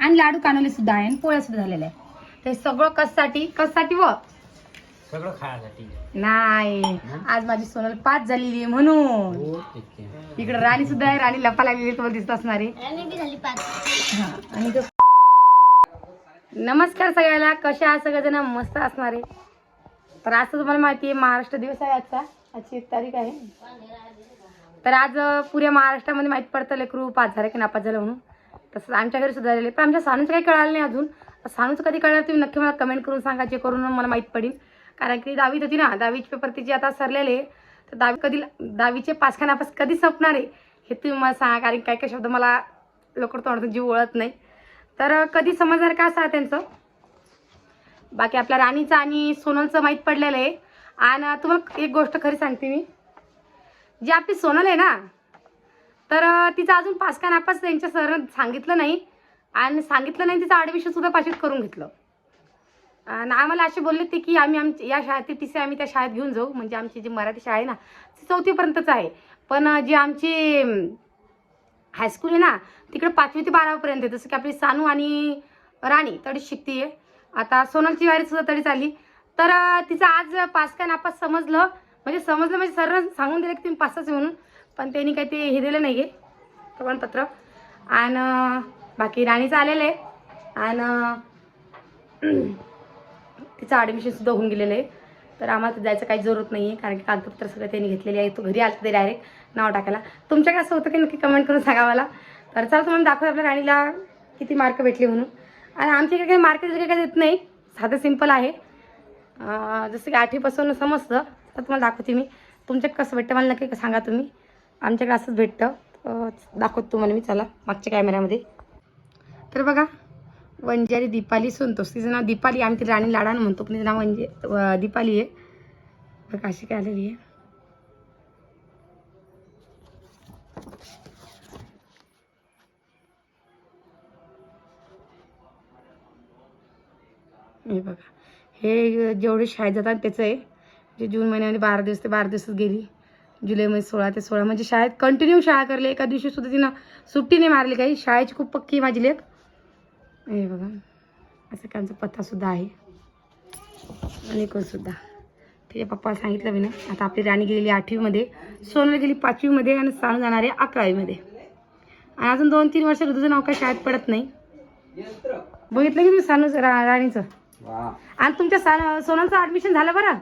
आणि लाडू कानोले सुद्धा आहे आणि पोळ्या सुद्धा झालेल्या आहे ते सगळं कशासाठी? कशासाठी व? सगळं खायसाठी नाही. आज माझी सोनल पाच झालेली आहे म्हणून. हो इकडे राणी सुद्धा आहे राणी लपा लागलेली तुम्हाला दिसत असणार आहे. हा, आणि तो नमस्कार सगळ्याला कसे आहात सगळेजण? मस्त असणार आहे. तर आज तर तुम्हाला माहिती आहे महाराष्ट्र दिवस आहे आजचा. आजची एक तारीख आहे. तर आज अं, पुऱ्या महाराष्ट्रामध्ये माहीत पडतं लेकरू पाच झाले की नापास झालं म्हणून. तसंच आमच्या घरी सुद्धा झालेले पण आमच्या सानूचं काही कळालं नाही अजून. सानूचं कधी कळलं तुम्ही नक्की मला कमेंट करून सांगा जे करून मला माहीत पडेल. कारण की दहावीत होती ना दहावीचे पेपर तिचे आता सरलेले. आहे. तर दहावी कधी दहावीचे पाच कधी संपणार आहे हे तुम्ही मला सांगा. कारण काही काही शब्द मला लवकर तोंडातून जीव ओळत नाही. तर कधी समजणार का असा त्यांचं? बाकी आपल्या राणीचं आणि सोनलचं माहीत पडलेलं आहे. आणि तुम्हाला एक गोष्ट खरी सांगते मी. जी आपली सोनल आहे ना तर तिचा तिचं अजून पाच का नापास त्यांच्या सर सांगितलं नाही. आणि सांगितलं नाही तिचं ॲडमिशन सुद्धा पाशीत करून घेतलं. आणि आम्हाला असे बोलले ते की आम्ही आमची या शाळेत टी सी आम्ही त्या शाळेत घेऊन जाऊ. म्हणजे आमची जी मराठी शाळा आहे ना ती चौथीपर्यंतच आहे. पण जी आमची हायस्कूल आहे ना तिकडे पाचवी ते बारावीपर्यंत आहे. जसं की आपली सानू आणि राणी तडीच शिकते आहे. आता सोनलची वारीसुद्धा सुद्धा चालली तर तिचं आज पास काय नापास समजलं. म्हणजे समजलं म्हणजे सर सांगून दिलं की तुम्ही पासच म्हणून. पण त्यांनी काही ते हे दिलं नाही आहे प्रमाणपत्र. आणि बाकी राणीचं आलेलं आहे. आणि तिचं ॲडमिशनसुद्धा होऊन गेलेलं आहे. तर आम्हाला जायचं काही जरूरत नाही आहे कारण की कागदपत्र सगळं त्यांनी घेतलेली आहे. तो घरी आलं ते डायरेक्ट नाव टाकायला. तुमच्याकडे असं होतं की नक्की कमेंट करून सांगा मला. तर चला तुम्हाला दाखवू आपल्या राणीला किती मार्क भेटले म्हणून. आणि आमच्या इकडे काही मार्क वगैरे काही देत नाही. साधं सिंपल आहे. जसं की आठवीपासून समजतं. तर तुम्हाला दाखवते मी. तुमच्या कसं भेटतं मला नक्की सांगा तुम्ही. आमच्याकडे असंच भेटतं. दाखवत दाखवतो तुम्हाला मी चला मागच्या कॅमेऱ्यामध्ये. तर बघा वंजारी दीपाली संतोष. तिचं नाव दीपाली आम्ही ती राणी लाडानं म्हणतो पण तिचं नाव म्हणजे दीपाली आहे. बघा अशी काय आलेली आहे. हे बघा हे जेवढे शाळेत जातात त्याचं आहे. जे जून महिन्यामध्ये बारा दिवस ते बारा दिवसच गेली. जुलैमध्ये सोळा ते सोळा म्हणजे शाळेत कंटिन्यू शाळा करली एका दिवशी सुद्धा तिनं सुट्टी नाही मारली काही शाळेची खूप पक्की आहे माझी लेख हे बघा असं त्यांचा पत्तासुद्धा आहे आणि सुद्धा तिच्या पप्पाला सांगितलं मी ना आता आपली राणी गेलेली आठवीमध्ये सोनल गेली पाचवीमध्ये आणि सानू जाणार आहे अकरावीमध्ये आणि अजून दोन तीन वर्ष ऋतूचं नाव काही शाळेत पडत नाही बघितलं की तुम्ही सानू रा राणीचं आणि तुमच्या सा सोनलचं ऍडमिशन झालं बरं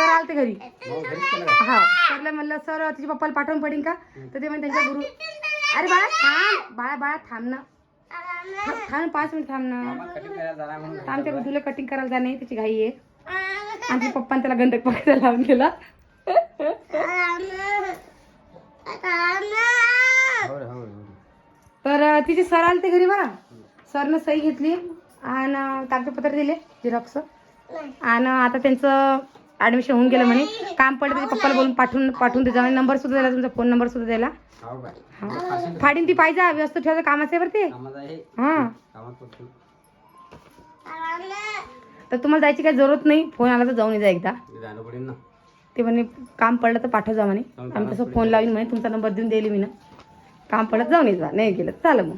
सर आलते घरी? हा. सरला म्हणलं सर तुझ्या पप्पाला पाठवून पडेल का? तर ते म्हणजे त्यांच्या गुरु. अरे बाळा थांब. बाळा बाळा थांब ना. थांब पाच मिनिट थांब ना. त्या गुरुला कटिंग करायला जाणे त्याची घाई आहे. आणि तिच्या पप्पाने त्याला गंधक पकडायला लावून गेला. तर तिचे सर आले ते घरी बरं. सरनं सही घेतली. आणि कागदपत्र दिले झेरॉक्स आणि आता त्यांचं ऍडमिशन होऊन गेलं म्हणे. काम पडलं त्याच्या पप्पाला बोलून पाठवून पाठवून द्यायचा नंबर सुद्धा दिला तुमचा फोन नंबर सुद्धा दिला हो. फाडीन ती पाहिजे. व्यवस्थित ठेवायचं कामाचं आहे बरं ते. हा. तर तुम्हाला जायची काही जरूरत नाही. फोन आला तर जाऊन जा एकदा. ते म्हणे काम पडलं तर पाठव जा म्हणे. आम्ही तसं फोन लावीन म्हणे. तुमचा नंबर देऊन दिली मी ना. काम पडलं जाऊन ये जा. नाही गेलं चालेल मग.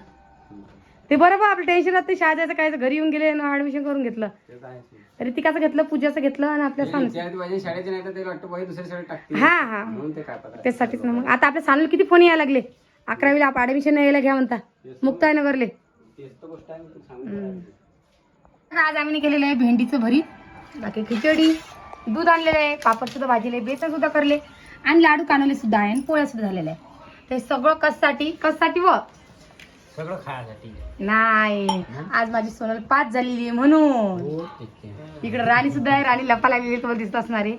ते बरोबर आपलं टेन्शन राहते शाळेत जायचं काय घरी येऊन गेले ना ऍडमिशन करून घेतलं. ते तर आहेच. रितिकाचं घेतलं पूजाचं घेतलं आणि आपल्या ते विचारते पाहिजे शाळेचे नाही तर ते वाटतं पाहिजे दुसऱ्या शाळेत टाकते हा हा. ते त्यासाठीच ना मग. आता आपल्या सानूला किती फोन यायला लागले? अकरावीला आप ऍडमिशन यायला घ्या म्हणता. गोष्ट आहे सांगून आज आम्ही केलेलं आहे भेंडीचं भरीत बाकी खिचडी दूध आणलेलं आहे पापड सुद्धा भाजले बेसन सुद्धा करले. आणि लाडू कानवले सुद्धा आहे आणि पोळ्या सुद्धा झालेल्या आहे ते सगळं कशासाठी? कशासाठी व? सगळं खायसाठी नाही. आज माझी सोनल पाच झालेली आहे म्हणून. हो ठीक आहे. इकडे राणी सुद्धा आहे राणी लपा लागलेली आहे, तुम्हाला दिसत असणार आहे.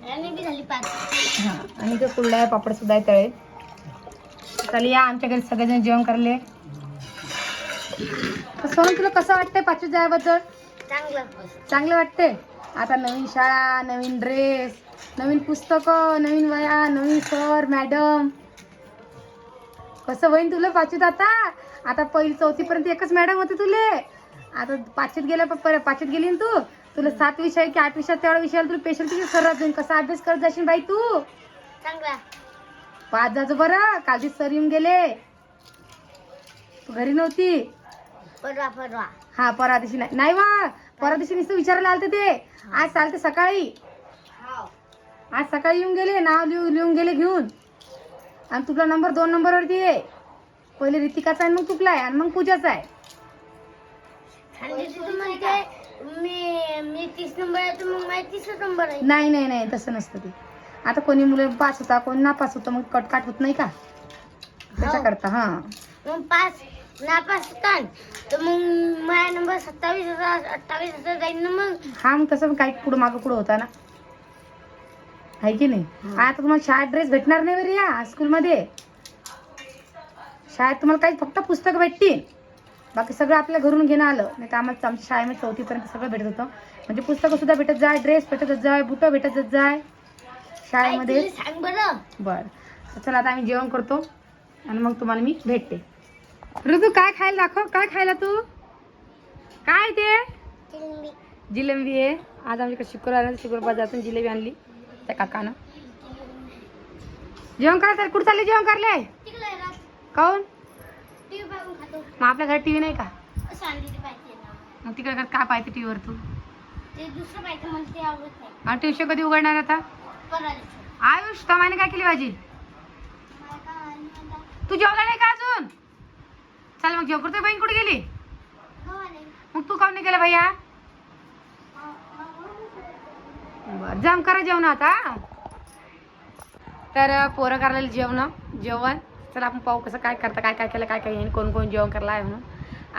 हा आणि इथे कुरड्या आहे पापड सुद्धा आहे तळे. चल या आमच्या घरी सगळेजण जेवण करले तर सोनल तुला कसं वाटतंय पाचवीत जायबद्दल? चांगलं वाटते आता नवीन शाळा नवीन ड्रेस नवीन पुस्तकं नवीन वया नवीन सर मॅडम कसं होईन तुला पाचवीत आता? आता पहिली चौथी पर्यंत एकच मॅडम होते तुले. आता पाचवीत गेल्या पर- पाचवीत गेली ना तू. तुला सात विषय की आठ विषयात तेवढा विषयाला तुला पेशंट किती सर जाईन कसा अभ्यास करत जाशील बाई तू? पाच जायचं बरं. काल सर येऊन गेले. तू घरी नव्हती. परवा परवा. हा परा दिवशी नाही. नाही वा. परा दिवशी नुसतं विचारायला आलते ते. आज चालते सकाळी. आज सकाळी येऊन गेले नाव लिहून लिहून गेले घेऊन. आणि तुला नंबर दोन नंबरवरती आहे. पहिले रितिकाचा आहे मग तुपला आहे आणि मग पूजाचा आहे. आणि तिथं म्हणते मी मी तीस नंबर आहे तर मग माझा नंबर आहे. नाही नाही नाही तसं नसतं ते. आता कोणी मुलं पास होता कोणी नापास होतं मग कटकाट होत नाही का? त्याच्याकरता हा. मग पाच नापास होतात तर मग माझा नंबर सत्तावीस हजार अठ्ठावीस हजार जाईल ना मग. हा मग तसं काही पुढं मागं पुढं होता ना. आहे की नाही? आता तुम्हाला शाळेत ड्रेस भेटणार नाही बरं या स्कूलमध्ये शाळेत तुम्हाला काही फक्त पुस्तक भेटतील. बाकी सगळं आपल्या घरून घेणं आलं. नाही तर आम्हाला आमच्या शाळेमध्ये चौथीपर्यंत सगळं भेटत होतं. म्हणजे पुस्तकं सुद्धा भेटत जाय ड्रेस भेटत जाय बुटं भेटत जाय. शाळेमध्ये. बरं. चला आता आम्ही जेवण करतो. आणि मग तुम्हाला मी भेटते. ऋतू काय खायला दाखव. काय खायला तू? काय ते? जिलेबी. आहे. आज आमच्याकडे शुक्रवार शुक्रवार बाजारातून जिलेबी आणली त्या काकानं. जेवण करा तर कुठं चालले जेवण करले. काऊन मग आपल्या घरात टीव्ही नाही का? मग तिकडे घरात काय पाहते टीव्हीवर तू? आणि ट्युशन कधी उघडणार आता? आयुष तमाने काय केली भाजी? तू जेवला नाही का अजून? चल मग जेव करतोय बहीण कुठे गेली? मग तू काऊन नाही गेला भैया? बर जम करा जेवण आता तर पोरं करायला जेवण जेवण. चला आपण पाहू कसं काय करता काय काय केलं काय काय येईन कोण कोण जेवण करला आहे म्हणून.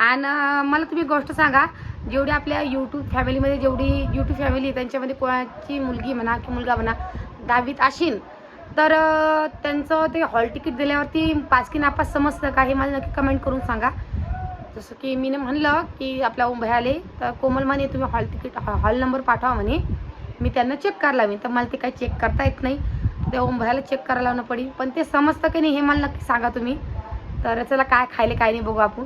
आणि मला तुम्ही गोष्ट सांगा जेवढी आपल्या यूट्यूब फॅमिलीमध्ये जेवढी यूट्यूब फॅमिली आहे, त्यांच्यामध्ये कोणाची मुलगी म्हणा की मुलगा म्हणा दहावीत असेल तर त्यांचं ते हॉल तिकीट दिल्यावरती पाच की नापास समजतं का हे मला नक्की कमेंट करून सांगा. जसं की मी म्हणलं की आपल्या उभे आले तर कोमल म्हणे तुम्ही हॉल तिकीट हॉल नंबर पाठवा म्हणे. मी त्यांना चेक करायला लावेन. तर मला ते काही चेक करता येत नाही. त्या भरायला चेक करायला लावणं पडी. पण ते समजतं की नाही हे मला नक्की सांगा तुम्ही. तर चला काय खायले काय नाही बघू आपण.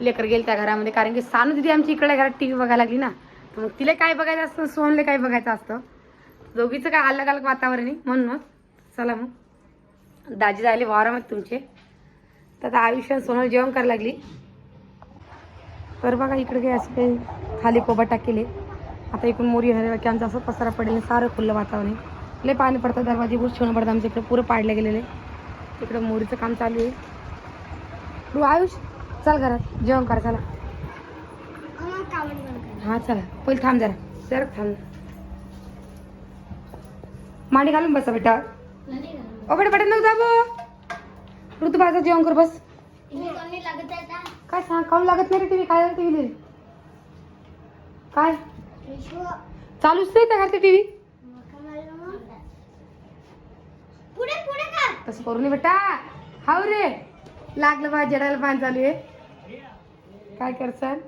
लेकर गेल त्या घरामध्ये कारण की सानू दिदी आमची इकडे घरात टी व्ही बघायला लागली ना. तर मग तिला काय बघायचं असतं सोनले काय बघायचं असतं. दोघीचं काय अलग अलग वातावरण आहे म्हणूनच. चला मग. दाजी जायले वावरामध्ये तुमचे. तर आता आयुष्यात सोनल जेवण करायला लागली. तर बघा इकडे काही असं काही खाली कोबा टाकेले आता इकडून मोरी हरवा की आमचा असं पसारा पडेल सारं खुल्लं वातावरण आहे. लय पाणी पडतं दरवाजे बुश ठेवणं पडतं आमच्या इकडे पुरं पाडले गेलेले. इकडं मोरीचं काम चालू आहे. तू आयुष चल घरात जेवण कर चला. हां चला. पहिले थांब जरा. सर थांब. मांडी घालून बसा बेटा. ओ बेटा बेटा नको दाबो. ऋतू बाजा जेवण कर बस. काय सांग काऊन लागत नाही रे टीव्ही? काय टीव्ही काय? चालूच नाही त्या घरची टीव्ही पुढे पुढे का तसं करू नये बेटा. हाव रे. लागलं बा जडायला पाणी चालू आहे. काय करसान?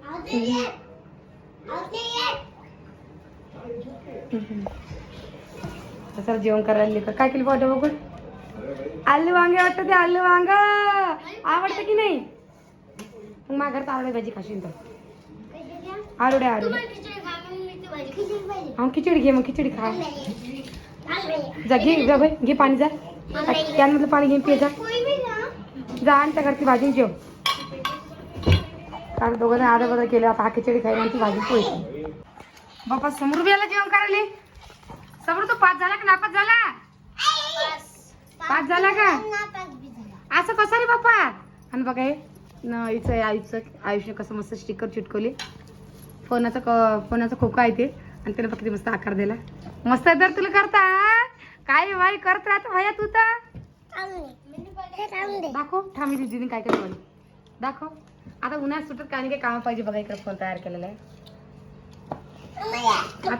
सर जेवण करायला लेकर काय केली पावडं बघून? आलू वांगे वाटतं ते आलू वांग. आवडतं की नाही? मग माझ्या घरात आरोडे भाजी खाशील तर. आरोडे आरोडे. हा खिचडी घे मग खिचडी खा. जा घे जा बाई घे पाणी जा. कॅनमधलं पाणी घेऊन पिये जा. जा आणि त्या घरची भाजी जेव. कारण दोघांना आधा बदा केलं आता हा खिचडी खायला आणि ती भाजी पोळी बाबा समोर बी आला जेवण करायला. समोर तो पाच झाला का नापास झाला? पाच झाला का? असं कसं रे बाप्पा? आणि बघा हे हिचं आईचं आयुष्य कसं मस्त स्टिकर चिटकवले. फोनाचा क फोनाचा खोका आहे ते. आणि त्याला फक्त मस्त आकार दिला. मस्त तर तुला करता काय बाई करत राहत भया तू तर? दाखव ठामी दिदीने काय काय बोल दाखव. आता उन्हाळ्यात सुटत काय काय काम पाहिजे बघा इकडे फोन तयार केलेला आहे.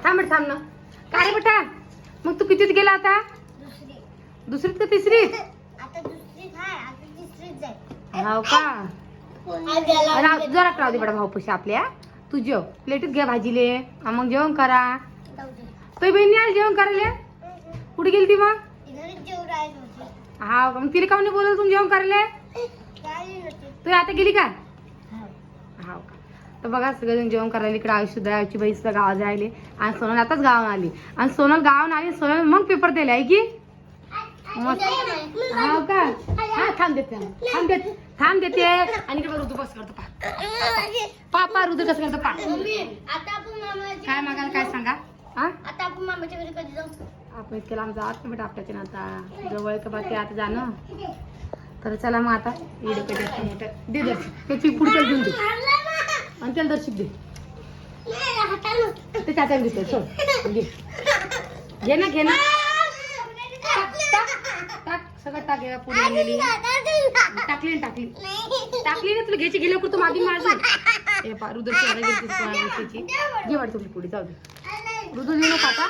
थांब थांब ना. काय बेटा? मग तू कितीत गेला आता? दुसरीत का तिसरीत? आहे हो का जरा राहू दे बेटा भाऊ पैसे आपल्या तू जेव. प्लेटीत घ्या भाजीले. हा, मग जेवण करा. तो बहिणी आली जेवण करायला? कुठे गेली ती मग? हा मग तिला काऊन नाही बोलवलं तुम्ही जेवण करायला? तू आता गेली का? हा का. तर बघा सगळेजण जेवण करायला इकडे आयुष्य आयुष्य बाई सुद्धा गावात राहिले आणि सोनल आताच गावात आली. आणि सोनल गावात आली सोनल मग पेपर दिले आहे की? मस्त हा का. हा थांब देते थांब देते थांब देते. आणि इकडे ऋतू बस करतो पा. पा पा ऋतू कसं करतो पा. काय मागायला काय सांगा? हा आता आपण मामाच्या घरी कधी जाऊ? आपण इतक्या लांब जात नाही बेटा आपल्याच्या आता. जवळ का बा ते आता जाणं तर चला मग आता मोठं दे दर्शक त्याची पुढच्या घेऊन दे. आणि त्याला दर्शक दे. ते त्याच्या घेते सोड. घे ना घे ना. सगळं टाक या पुढे आणलेली. टाकली ना टाकली. टाकली ना तुला घ्यायची गेल्या तू मागे माझी रुद्र घे वाटतं तुझी पुढे जाऊ दे. रुद्र घेऊ नका आता